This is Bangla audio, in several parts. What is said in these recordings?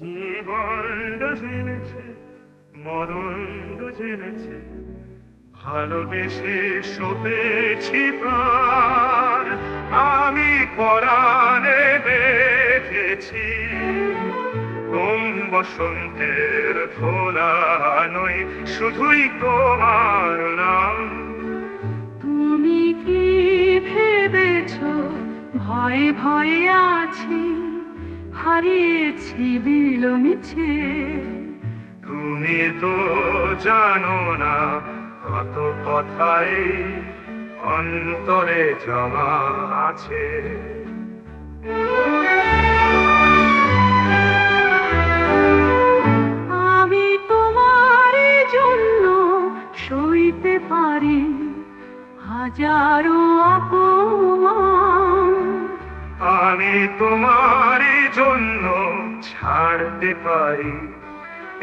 জীবন জেনেছে, মরণ জেনেছে ভালোবেসে সতেছি প্রাণ। আমি বেঁধেছি তোম বসন্তের ভোলা নই শুধুই তোমার নাম। তুমি কি ভেবেছ? ভয়ে ভয়ে আছি। হারিয়েছি বিলমিছে তুমি তো জানো না কত কথাই অন্তরে জমা আছে। আমি তোমার জন্য সইতে পারি হাজারো অপমান। আমি তোমার জন্য ছাড়তে পারি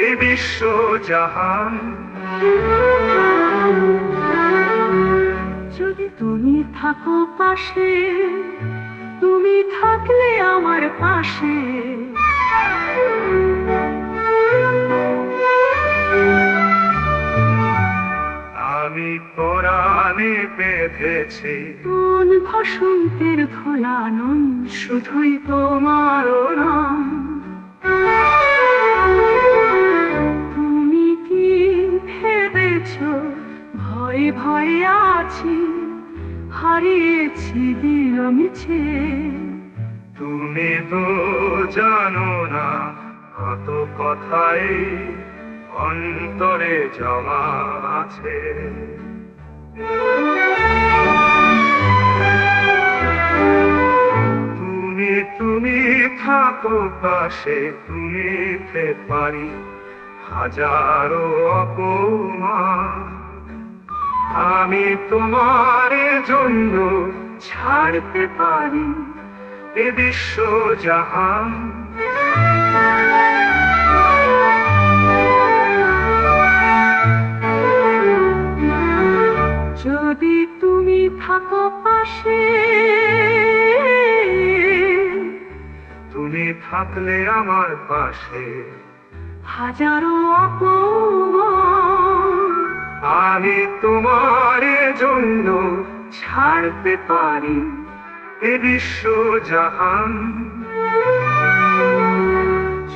এ বিশ্ব জাহান। যদি তুমি থাকো পাশে তুমি থাকলে আমার পাশে। বেঁধেছি কোন বসন্তের খোলা নই শুধুই তোমার নাম। তুমি কি ভেবেছ ভয়ে ভয়ে আছি হারিয়েছি বিরমিছে তুমি তো জানো না কত কথাই অন্তরে জমা আছে। তুমি তুমি থাকো পাশে, তুমি পারি হাজারো অপমান। আমি তোমার জন্য ছাড়তে পারি এ বিশ্ব জাহান। পাশে। তুমি থাকলে আমার পাশে। হাজারো আমি তোমার জন্য ছাড়তে পারি এ বিশ্ব জাহান।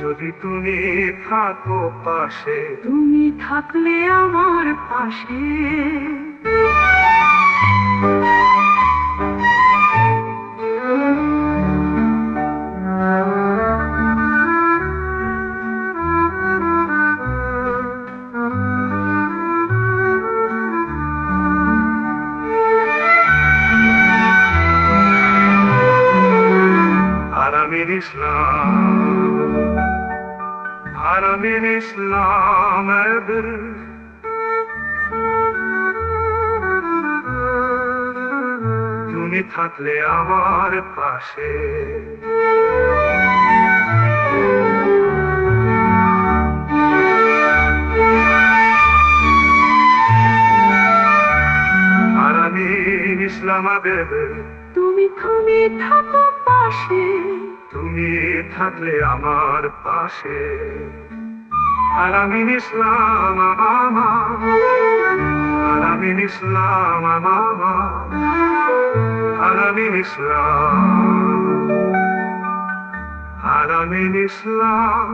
যদি তুমি থাকো পাশে, তুমি থাকলে আমার পাশে। আরামের ইসলাম আরামের ইসলাম তুমি থাকলে আমার পাশে। আরামের ইসলাম এদের তুমি তুমি থাকো পাশে। তুমি থাকলে আমার পাশে। আলামিন ইসলাম মামা আলামিন ইসলাম মামা আলামিন ইসলাম আলামিন ইসলাম